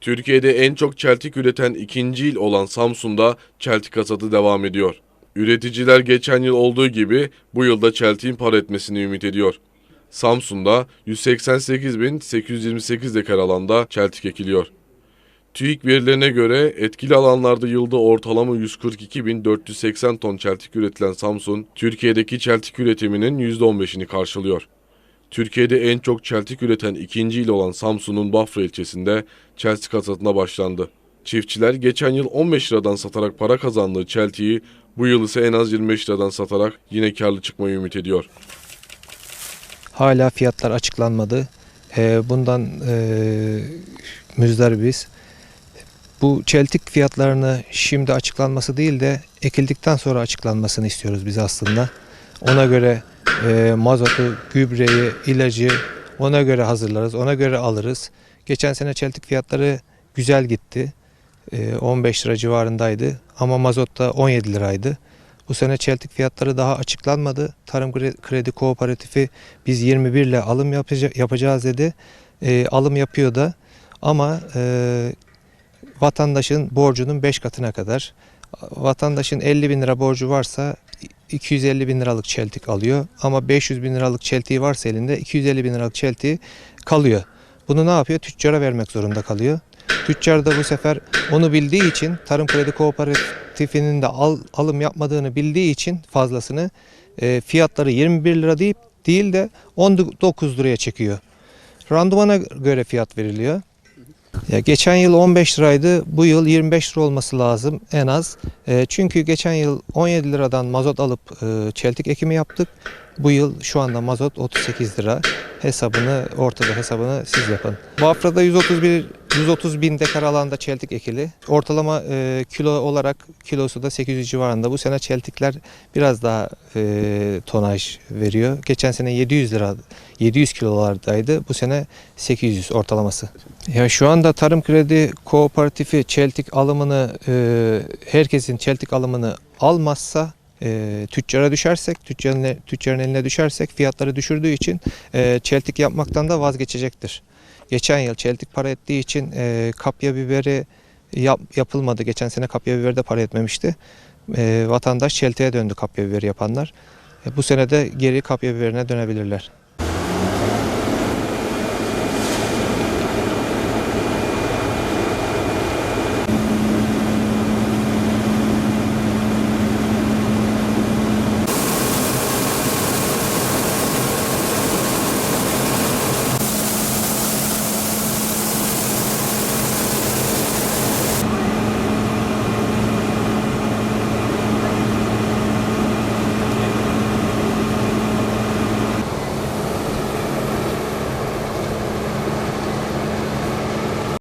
Türkiye'de en çok çeltik üreten ikinci il olan Samsun'da çeltik hasadı devam ediyor. Üreticiler geçen yıl olduğu gibi bu yılda çeltiğin para etmesini ümit ediyor. Samsun'da 188.828 dekar alanda çeltik ekiliyor. TÜİK verilerine göre etkili alanlarda yılda ortalama 142.480 ton çeltik üretilen Samsun, Türkiye'deki çeltik üretiminin %15'ini karşılıyor. Türkiye'de en çok çeltik üreten ikinci il olan Samsun'un Bafra ilçesinde çeltik hasatına başlandı. Çiftçiler geçen yıl 15 liradan satarak para kazandığı çeltiği bu yıl ise en az 25 liradan satarak yine karlı çıkmayı ümit ediyor. Hala fiyatlar açıklanmadı. Ee, bundan e, müzdaribiz. Bu çeltik fiyatlarını şimdi açıklanması değil de ekildikten sonra açıklanmasını istiyoruz biz aslında. Ona göre e, mazotu, gübreyi, ilacı ona göre hazırlarız, ona göre alırız. Geçen sene çeltik fiyatları güzel gitti. E, 15 lira civarındaydı ama mazot da 17 liraydı. Bu sene çeltik fiyatları daha açıklanmadı. Tarım Kre- Kredi Kooperatifi biz 21 ile alım yapaca- yapacağız dedi. E, alım yapıyor da ama e, vatandaşın borcunun 5 katına kadar. Vatandaşın 50 bin lira borcu varsa 250 bin liralık çeltik alıyor. Ama 500 bin liralık çeltiği varsa elinde 250 bin liralık çeltiği kalıyor. Bunu ne yapıyor? Tüccara vermek zorunda kalıyor. Tüccar da bu sefer onu bildiği için Tarım Kredi Kooperatifinin de al, alım yapmadığını bildiği için fazlasını e, fiyatları 21 lira deyip değil de 19 liraya çekiyor. Randımana göre fiyat veriliyor. Ya geçen yıl 15 liraydı, bu yıl 25 lira olması lazım en az. E, çünkü geçen yıl 17 liradan mazot alıp e, çeltik ekimi yaptık. Bu yıl şu anda mazot 38 lira. Hesabını ortada hesabını siz yapın. Bafra'da 131 130 bin dekar alanda çeltik ekili. Ortalama e, kilo olarak kilosu da 800 civarında. Bu sene çeltikler biraz daha e, tonaj veriyor. Geçen sene 700 lira 700 kilolardaydı. Bu sene 800 ortalaması. Ya şu anda Tarım Kredi Kooperatifi çeltik alımını e, herkesin çeltik alımını almazsa e, tüccara düşersek, tüccarın, tüccarın eline düşersek fiyatları düşürdüğü için e, çeltik yapmaktan da vazgeçecektir. Geçen yıl çeltik para ettiği için e, kapya biberi yap, yapılmadı. Geçen sene kapya biberi de para etmemişti. E, vatandaş çeltiğe döndü kapya biberi yapanlar. E, bu sene de geri kapya biberine dönebilirler.